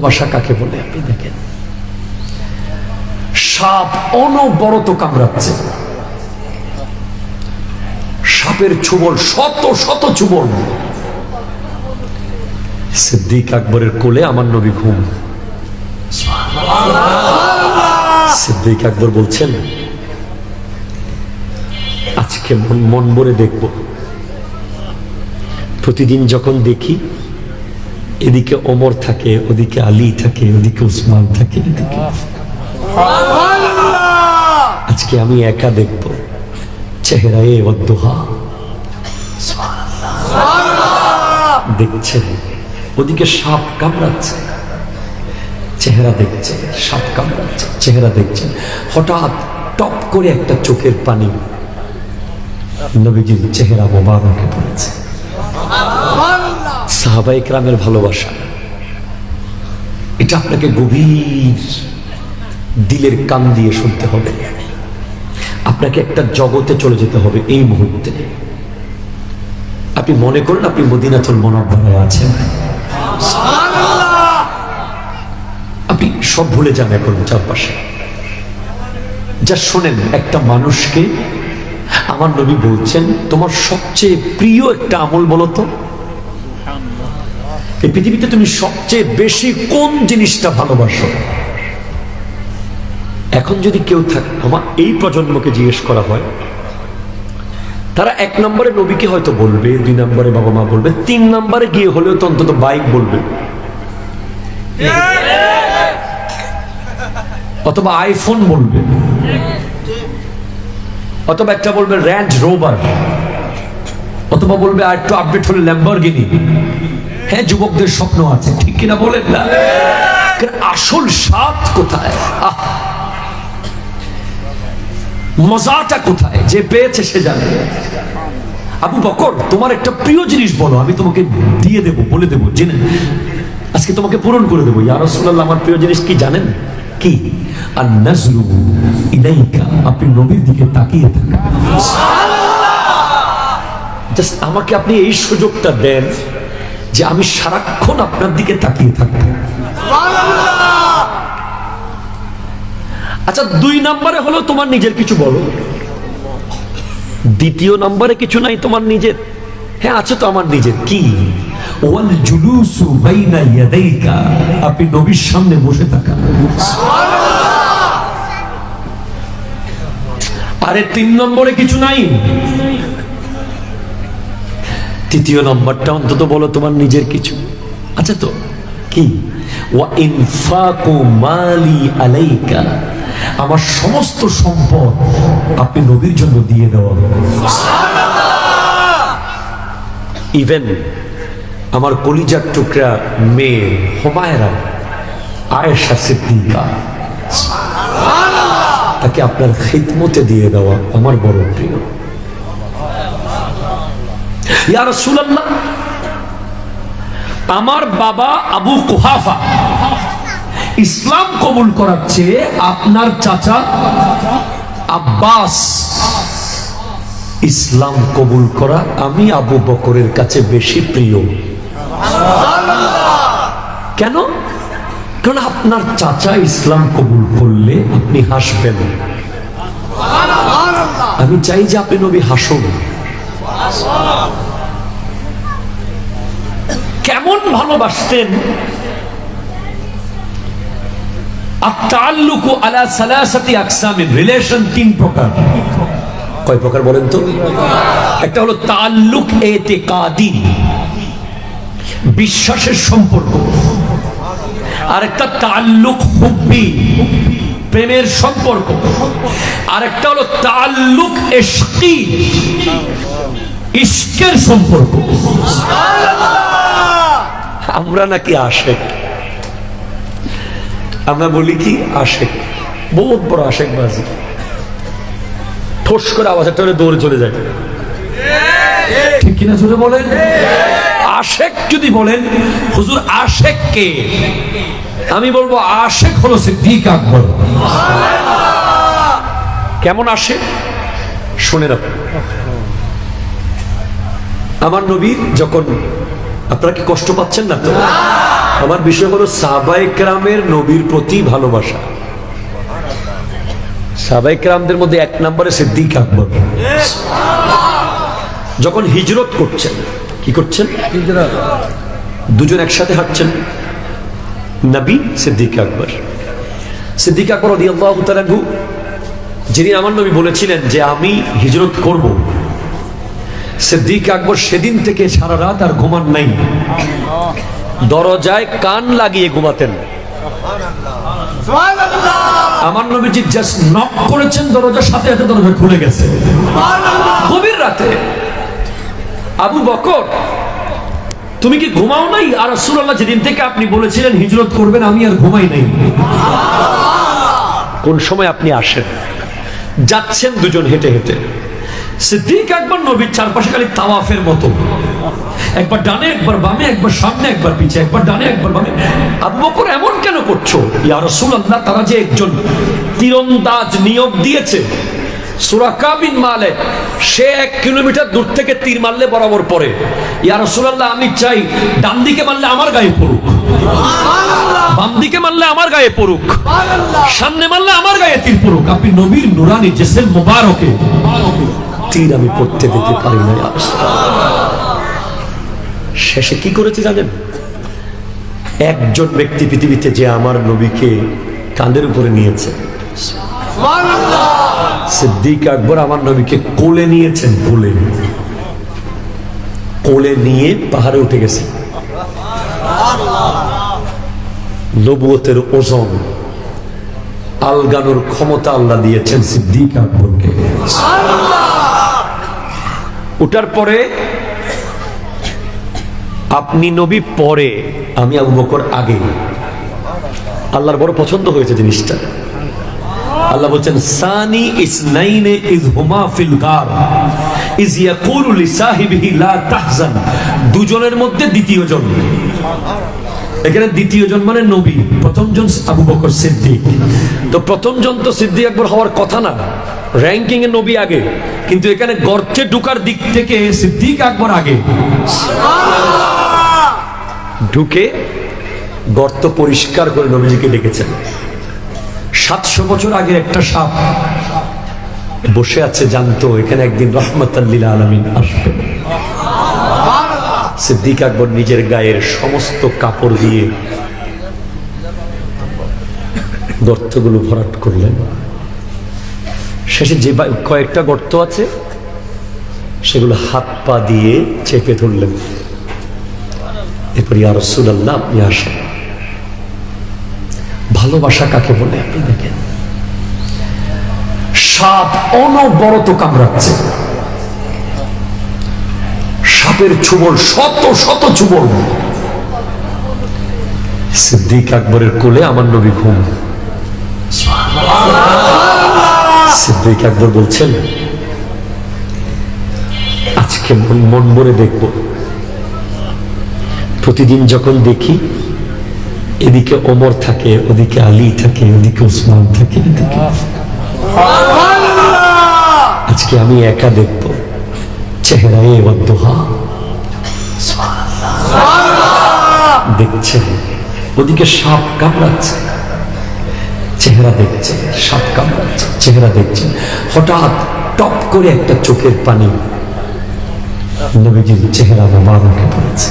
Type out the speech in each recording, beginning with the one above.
ভালোবাসা কাকে বলে? আপনি দেখেন। সাপ অনবরত কামড়াচ্ছে। সাপের ছুবল শত শত ছুবল সিদ্দিক আকবরের কোলে আমার নবী ঘুম। সিদ্দিক আকবর বলছেন আজকে মন মন ভরে দেখব। প্রতিদিন যখন দেখি এদিকে ওমর থাকে, ওদিকে আলী থাকে, ওদিকে উসমান থাকে, এদিকে। আজকে আমি একা দেখব চেহারায় অদ্দোহা। দেখছে, ওদিকে সাপ কামড়াচ্ছে। চেহারা দেখছে, সাপ কামড়াচ্ছে, চেহারা দেখছে। হঠাৎ টপ করে একটা চোখের পানি নবীজির চেহারা মোবারকে পড়েছে। সাহাবাই ক্রামের ভালোবাসা। এটা আপনাকে গভীর দিলের কান দিয়ে শুনতে হবে। আপনাকে একটা জগতে চলে যেতে হবে এই মুহূর্তে। আপনি মনে করেন আপনি মদিনাথুল মনোবরায় আছেন। আপনি সব ভুলে যান এখন চারপাশে। যা শোনেন, একটা মানুষকে আমার নবী বলছেন, তোমার সবচেয়ে প্রিয় একটা আমল বলো তো? এই পৃথিবীতে তুমি সবচেয়ে বেশি কোন জিনিসটা ভালোবাসো? এখন যদি কেউ থাক আমার এই প্রজন্মকে জিজ্ঞেস করা হয়, তারা এক নম্বরে নবীকে হয়তো বলবে, দুই নম্বরে বাবা মা বলবে, তিন নম্বরে গিয়ে হলেও তো অন্তত বাইক বলবে। অথবা আইফোন বলবে। অথবা একটা বলবে র্যাঞ্জ রোভার অথবা বলবে আর একটু আপডেট হলে ল্যাম্বরগিনি হ্যাঁ যুবকদের স্বপ্ন আছে ঠিক কিনা বলেন না? আসল স্বাদ কোথায়? আহ! মজাটা কোথায়? যে পেয়েছে সে জানে। আবু বকর তোমার একটা প্রিয় জিনিস বলো আমি তোমাকে দিয়ে দেবো বলে দেবো জেনে। আজকে তোমাকে পূরণ করে দেবো। ইয়া রাসূলুল্লাহ আমার প্রিয় জিনিস কি জানেন? কি? আর নাজরু ইলাইকা আপনি নবীর দিকে তাকিয়ে থাকেন। জাস্ট আমাকে আপনি এই সুযোগটা দেন। যে আমি সারাক্ষণ আপনার দিকে তাকিয়ে থাকব। আচ্ছা দুই নম্বরে হলো তোমার নিজের কিছু বলো। দ্বিতীয় নম্বরে কিছু নাই তোমার নিজের। হ্যাঁ আছে তো আমার নিজের। কি? ওয়াল জুলুসু বাইনা ইয়াদাইকা। আপনি নবীর সামনে বসে থাকা। আরে তিন নম্বরে কিছু নাই? তৃতীয় নম্বরটা অন্তত বলো তোমার নিজের কিছু। আচ্ছা তো, কি? আলাইকা, আমার সমস্ত সম্পদ আপনি নবীর জন্য দিয়ে দেওয়া ইভেন আমার কলিজার টুকরা মেয়ে হোমায়রা, আয়েশা সিদ্দিকা, তাকে আপনার খিদমতে দিয়ে দেওয়া আমার বড় প্রিয়। ইয়া রাসূলুল্লাহ আমার বাবা আবু কুহাফা ইসলাম কবুল করার চেয়ে আপনার চাচা আব্বাস ইসলাম কবুল করা আমি আবু বকরের কাছে বেশি প্রিয়। কেন? কারণ আপনার চাচা ইসলাম কবুল করলে আপনি হাসবেন। আমি চাই যে আপনি নবী হাসুন। কেমন ভালোবাসতেন? আলা সালাসাতি রিলেশন তিন প্রকার। কয় প্রকার বলেন তো? একটা হলো তাল্লুক বিশ্বাসের সম্পর্ক। আর একটা তাল্লুক হুব্বি, প্রেমের সম্পর্ক। আর একটা হলো তাল্লুক ইশকি ইশকের সম্পর্ক। আমরা নাকি আশেক? আমরা বলি কি আশেক? বহুত বড় আশেক বাজি। ঠোস করে আওয়াজ একটা দৌড়ে চলে যায়। ঠিক কিনা জোরে বলেন? আশেক যদি বলেন, হুজুর আশেক কে আমি বলব আশেক হলো সিদ্দিক আকবর। কেমন আশেক? শুনে রাখুন। আমার নবী যখন আপনারা কি কষ্ট পাচ্ছেন না তো? আমার বিষয় হলো সাবাইকরামের নবীর প্রতি ভালোবাসা। সাবাইকরামদের মধ্যে এক নম্বরে সিদ্দিক আকবর। যখন হিজরত করছেন কি করছেন? দুজন একসাথে হাঁটছেন। নবী সিদ্দিক আকবর। সিদ্দিক আকবর যিনি আমার নবী বলেছিলেন যে আমি হিজরত করব। সিদ্দিক আকবর সেদিন থেকে সারা রাত আর ঘুমান নাই। দরজায় কান লাগিয়ে ঘুমাতেন। আমার নবীজি জাস্ট নক করেছেন, দরজার সাথে সাথে দরজা খুলে গেছে। গভীর রাতে। আবু বকর, তুমি কি ঘুমাও নাই? আর রাসূলুল্লাহ যেদিন থেকে আপনি বলেছিলেন হিজরত করবেন, আমি আর ঘুমাই নাই। কোন সময় আপনি আসেন? যাচ্ছেন দুজন হেঁটে হেঁটে। সিদ্দিক একবার নবীর চারপাশে খালি তাওয়াফের মতো। একবার ডানে একবার বামে একবার সামনে একবার পিছে একবার ডানে একবার বামে। আবু বকর এমন কেন করছ? ইয়া রাসূলুল্লাহ তারা যে একজন তীরন্দাজ নিয়োগ দিয়েছে সুরাকা বিন মালে সে এক কিলোমিটার দূর থেকে তীর মারলে বরাবর পড়ে। ইয়া রাসূলুল্লাহ আমি চাই ডান দিকে মারলে আমার গায়ে পড়ুক। বাম দিকে মারলে আমার গায়ে পড়ুক। সামনে মারলে আমার গায়ে তীর পড়ুক। আপনি নবীর নুরানি জেসেল মুবারকে। তীর আমি পড়তে দিতে পারি না শেষে কি করেছে জানেন? একজন ব্যক্তি পৃথিবীতে যে আমার নবীকে কাঁধের উপরে নিয়েছে। সিদ্দিক আকবর আমার নবীকে কোলে নিয়েছেন, কোলে কোলে নিয়ে পাহাড়ে উঠে গেছে। নবুয়তের ওজন, আলগানোর ক্ষমতা আল্লাহ দিয়েছেন সিদ্দিক আকবরকে। ওটার পরে আপনি নবী পরে, আমি আবু বকর আগে। আল্লাহর বড় পছন্দ হয়েছে জিনিসটা। আল্লাহ বলছেন, সানি ইসনাইনে ইজ হুমা ফিল গার, ইজ ইয়াকুলু লিসাহিবিহি লা তাহজান। দুজনের মধ্যে দ্বিতীয় জন। এখানে দ্বিতীয় জন মানে নবী। প্রথম জন আবু বকর সিদ্দিক। তো প্রথম জন তো সিদ্দিক আকবর হওয়ার কথা না। র্যাঙ্কিং এ নবী আগে। কিন্তু এখানে গর্তে ঢুকার দিক থেকে সিদ্দিক আকবর আগে। ঢুকে গর্ত পরিষ্কার করে নবীজিকে ডেকেছেন। সাতশো বছর আগে একটা সাপ বসে আছে জানতো এখানে একদিন রহমতাল্লিল আলমিন আসবে। সিদ্দিক আকবর নিজের গায়ের সমস্ত কাপড় দিয়ে গর্তগুলো ভরাট করলেন। শেষে যে কয়েকটা গর্ত আছে, সেগুলো হাত পা দিয়ে চেপে ধরলেন। এরপর ইয়া রসুল্লাহ আপনি আসেন। ভালোবাসা কাকে বলে? আপনি দেখেন। সাপ অনবরত কামড়াচ্ছে। সাপের চুবল শত শত চুবল সিদ্দিক আকবরের কোলে আমার নবী ঘুম। সিদ্দিক আকবর বলছেন, আজকে মন ভরে দেখব। প্রতিদিন যখন দেখি, এদিকে ওমর থাকে, ওদিকে আলী থাকে ওদিকে উসমান থাকে, এদিকে। আজকে আমি একা দেখব, চেহারায় বদ্ধহা দেখছে ওদিকে সাপ কামড়াচ্ছে। চেহারা দেখছে সাপ কামড়াচ্ছে চেহারা দেখছে। হঠাৎ টপ করে একটা চোখের পানি নবীজির চেহারা মোবারকে পড়েছে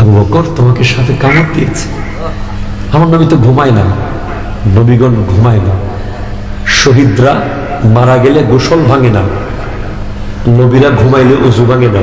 আবু বকর তোমাকে সাথে কামড় দিয়েছে। আমার নবী তো ঘুমায় না, নবীগণ ঘুমায় না। শহীদরা মারা গেলে গোসল ভাঙে না, নবীরা ঘুমাইলে উজু ভাঙে না।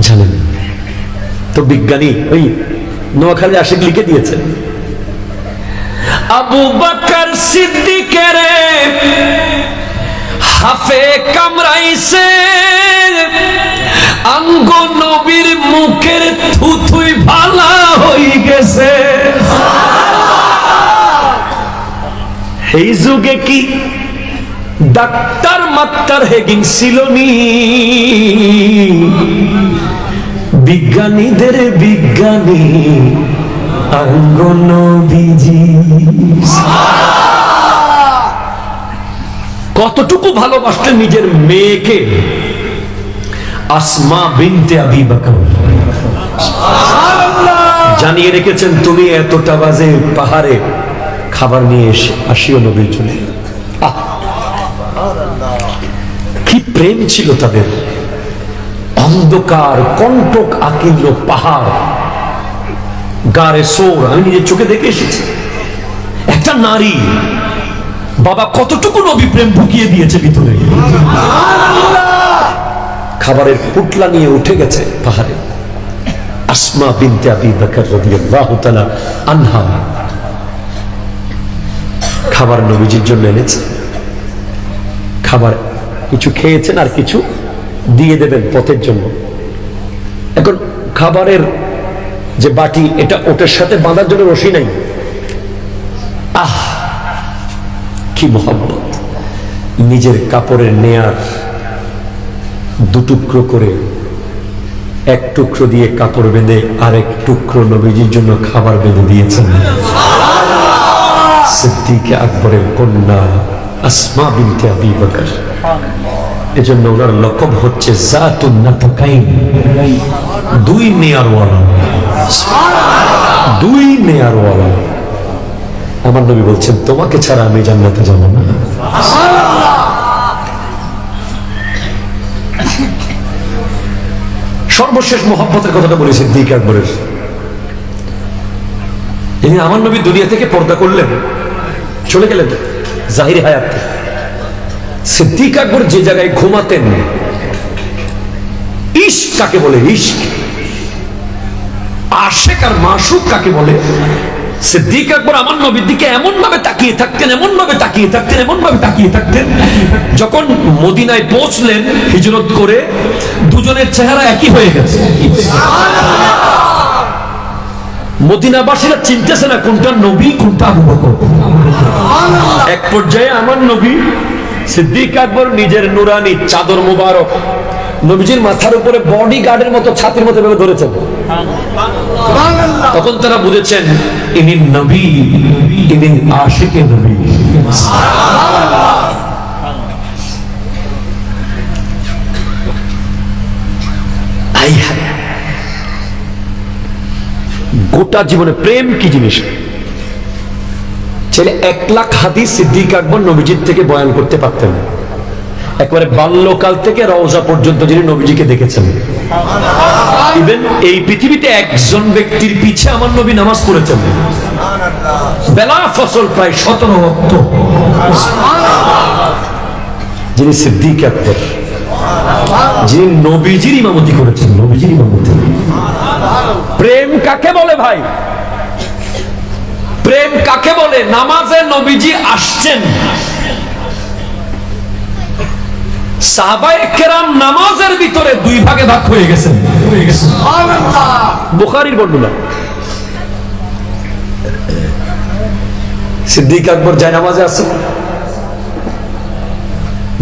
জানেন। তো বিজ্ঞানী ওই নোয়াখালী আশিক লিখে দিয়েছে। আবু বকর সিদ্দিকের হাফে কামরাইছে। আঙ্গ নবীর মুখের থুথুই ভালা হই গেছে। এই যুগে কি ডাক্তার মাত্তার হেগিং ছিল নি। বিজ্ঞানীদের বিজ্ঞানী কতটুকু ভালোবাসতেন নিজের মেয়েকে? আসমা বিনতে আবি জানিয়ে রেখেছেন, তুমি এতটা বাজে পাহাড়ে খাবার নিয়ে এসে আসিও নবীর জন্য আহ! প্রেম ছিল তাদের। অন্ধকার কণ্টক আকিল পাহাড়। গারে সোর, আমি নিজের চোখে দেখে এসেছি। একটা নারী বাবা কতটুকু নবী প্রেম ঢুকিয়ে দিয়েছে ভিতরে? খাবারের পুটলা নিয়ে উঠে গেছে পাহাড়ে। আসমা বিনতে আবি বকর রাদিয়াল্লাহু তাআলা আনহা। খাবার নবীজির জন্য এনেছে। খাবার কিছু খেয়েছেন আর কিছু দিয়ে দেবেন পথের জন্য। এখন খাবারের যে বাটি, এটা ওটার সাথে বাঁধার জন্য রশি নাই। আহ, কি মোহাম্মত নিজের কাপড়ের নেয়ার দু টুকরো করে এক টুকরো দিয়ে কাপড় বেঁধে আরেক টুকরো নবীজির জন্য খাবার বেঁধে দিয়েছেন। সিদ্দিকে আকবরের কন্যা আসমা বিনতে আবি বকর। এজন্য ওনার লকব হচ্ছে দুই দুই আমার নবী বলছেন, তোমাকে ছাড়া আমি জান্নাতে যাব না। সর্বশেষ মোহাম্মতের কথাটা বলেছেন দিক আকবরের। তিনি আমার নবী দুনিয়া থেকে পর্দা করলেন। চলে গেলেন জাহির হায়াত থেকে। সিদ্দিক আকবর যে জায়গায় ঘুমাতেন ইস কাকে বলে ইস্ক আশেক আর মাসুক কাকে বলে? সিদ্দিক আকবর আমার নবীর দিকে এমন ভাবে তাকিয়ে থাকতেন এমন ভাবে তাকিয়ে থাকতেন এমন ভাবে তাকিয়ে থাকতেন, যখন মদিনায় পৌঁছলেন, হিজরত করে দুজনের চেহারা একই হয়ে গেছে। মদিনাবাসীরা চিনতেছে না কোনটা নবী, কোনটা আবু বকর। এক পর্যায়ে আমার নবী সিদ্দিক আকবর নিজের নুরানি চাদর মুবারক। নবীজির মাথার উপরে বডি গার্ডের মতো, ছাতির মতো ভেবে ধরেছেন তখন তারা বুঝেছেন, ইনি নবী, ইনি আশিকে নবী। গোটা জীবনে প্রেম কি জিনিস? ছেলে এক লাখ হাদিস সিদ্দিক আকবর নবীজির থেকে বয়ান করতে পারতেন। একবারে বাল্যকাল থেকে রওজা পর্যন্ত যিনি নবীজিকে দেখেছেন। এই পৃথিবীতে একজন ব্যক্তির পিছে আমার নবী নামাজ পড়েছেন। বেলা ফসল প্রায় সতেরো অক্ট যিনি সিদ্দিক আকবর, যিনি নবীজির ইমামতি করেছেন, নবীজির ইমামতি। প্রেম কাকে বলে ভাই? প্রেম কাকে বলে? নামাজে নবীজি আসছেন। নামাজের ভিতরে দুই ভাগে ভাগ হয়ে গেছেন বুখারীর বর্ণনা। সিদ্দিক আকবর যায় নামাজে আসেন।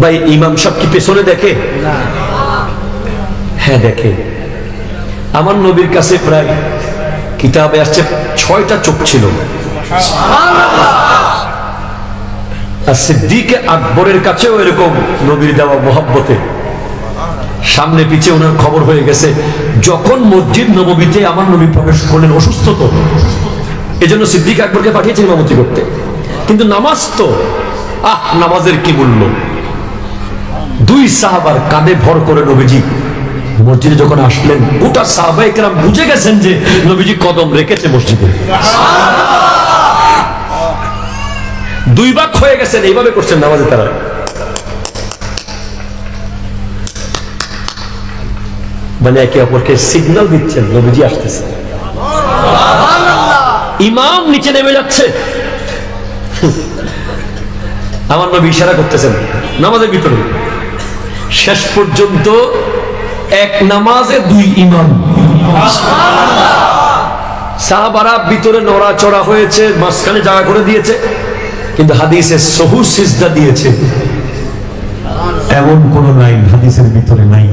ভাই ইমাম সব কি পেছনে দেখে? হ্যাঁ দেখে। আমার নবীর কাছে প্রায় কিতাবে আসছে ছয়টা চোখ ছিল। আর সিদ্দিক আকবরের কাছেও এরকম নবীর দেওয়া মোহাব্বতে। সামনে পিছে ওনার খবর হয়ে গেছে, যখন মসজিদ নবমীতে আমার নবী প্রবেশ করলেন অসুস্থ তো। এজন্য সিদ্দিক আকবরকে পাঠিয়েছে ইমামতি করতে। কিন্তু নামাজ তো, আহ, নামাজের কি মূল্য? দুই সাহাবার কাঁধে ভর করে নবীজি মসজিদে যখন আসলেন, গোটা সাহাবাই কেরাম বুঝে গেছেন যে নবীজি কদম রেখেছে মসজিদে। দুই ভাগ হয়ে গেছেন এইভাবে করছেন নামাজে তারা। মানে একে অপরকে সিগন্যাল দিচ্ছেন, নবীজি আসতেছে। ইমাম নিচে নেমে যাচ্ছে। আমার নবী ইশারা করতেছেন, নামাজের ভিতরে। শেষ পর্যন্ত এক নামাজে দুই ইমাম। সাহাবারা ভিতরে নড়াচড়া হয়েছে, মাঝখানে জায়গা করে দিয়েছে। কিন্তু হাদিসে সহু সিজদা দিয়েছে। এমন কোন নাই হাদিসের ভিতরে নাই।